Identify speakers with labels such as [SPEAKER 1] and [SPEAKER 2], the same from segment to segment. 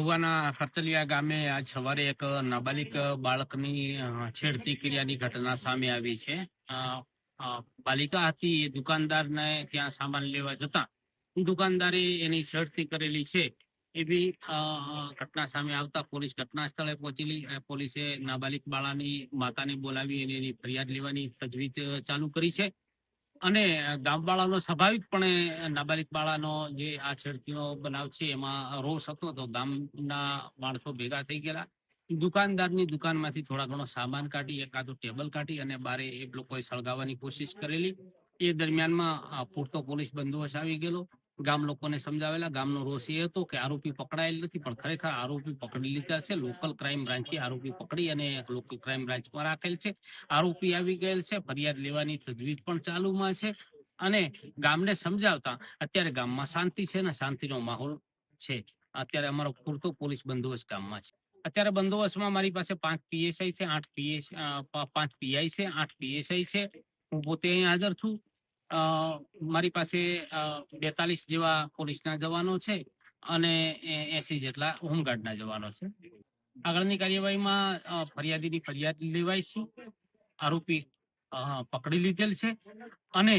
[SPEAKER 1] મહુવાના ખરચલિયા ગામે આજ સવારે એક નાબાલિક બાળકની છેડતી ક્રિયાની ઘટના સામે આવી છે. બાલિકા હતી, એ દુકાનદારને ત્યાં સામાન લેવા જતા દુકાનદારે એની છેડતી કરેલી છે. એવી ઘટના સામે આવતા પોલીસ ઘટના સ્થળે પહોંચેલી પોલીસે નાબાલિક બાળાની માતાને બોલાવી અને એની ફરિયાદ લેવાની તજવીજ ચાલુ કરી છે. અને ગામવાળાનો સ્વાભાવિકપણે નાબાલિક બાળાનો જે આ છેડતીનો બનાવ છે, એમાં રોષ હતો તો ગામના માણસો ભેગા થઈ ગયેલા. દુકાનદારની દુકાનમાંથી થોડા ઘણો સામાન કાઢી એકાદું ટેબલ કાઢી અને બારે એ લોકોએ સળગાવવાની કોશિશ કરેલી. એ દરમિયાનમાં પૂરતો પોલીસ બંદોબસ્ત આવી ગયેલો. ગામ લોકોને સમજાવેલા. ગામનો રોષ એ હતો કે આરોપી પકડાયેલ નથી, પણ ખરેખર આરોપી પકડી લીધા છે. લોકલ ક્રાઇમ બ્રાન્ચે આરોપી પકડી અને લોકલ ક્રાઇમ બ્રાન્ચમાં રાખેલ છે. આરોપી આવી ગયેલ છે. ફરિયાદ લેવાની તજવીજ પણ ચાલુમાં છે અને ગામને સમજાવતા અત્યારે ગામમાં શાંતિ છે ને શાંતિનો માહોલ છે. અત્યારે અમારો પૂરતો પોલીસ બંદોબસ્ત ગામમાં છે. અત્યારે બંદોબસ્તમાં મારી પાસે પાંચ પીએસઆઈ છે, આઠ પીએસ પાંચ પીઆઈ છે, આઠ પીએસઆઈ છે. હું પોતે અહીં હાજર છું. મારી પાસે બેતાલીસ જેવા પોલીસના જવાનો છે અને એસી જેટલા હોમગાર્ડના જવાનો છે. આગળની કાર્યવાહીમાં ફરિયાદીની ફરિયાદ લેવાય છે. આરોપી પકડી લીધેલ છે અને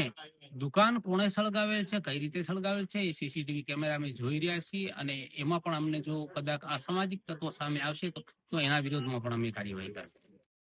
[SPEAKER 1] દુકાન કોણે સળગાવેલ છે, કઈ રીતે સળગાવેલ છે, એ સીસીટીવી કેમેરા અમે જોઈ રહ્યા છીએ અને એમાં પણ અમને જો કદાચ અસામાજિક તત્વો સામે આવશે તો એના વિરોધમાં પણ અમે કાર્યવાહી કરશું.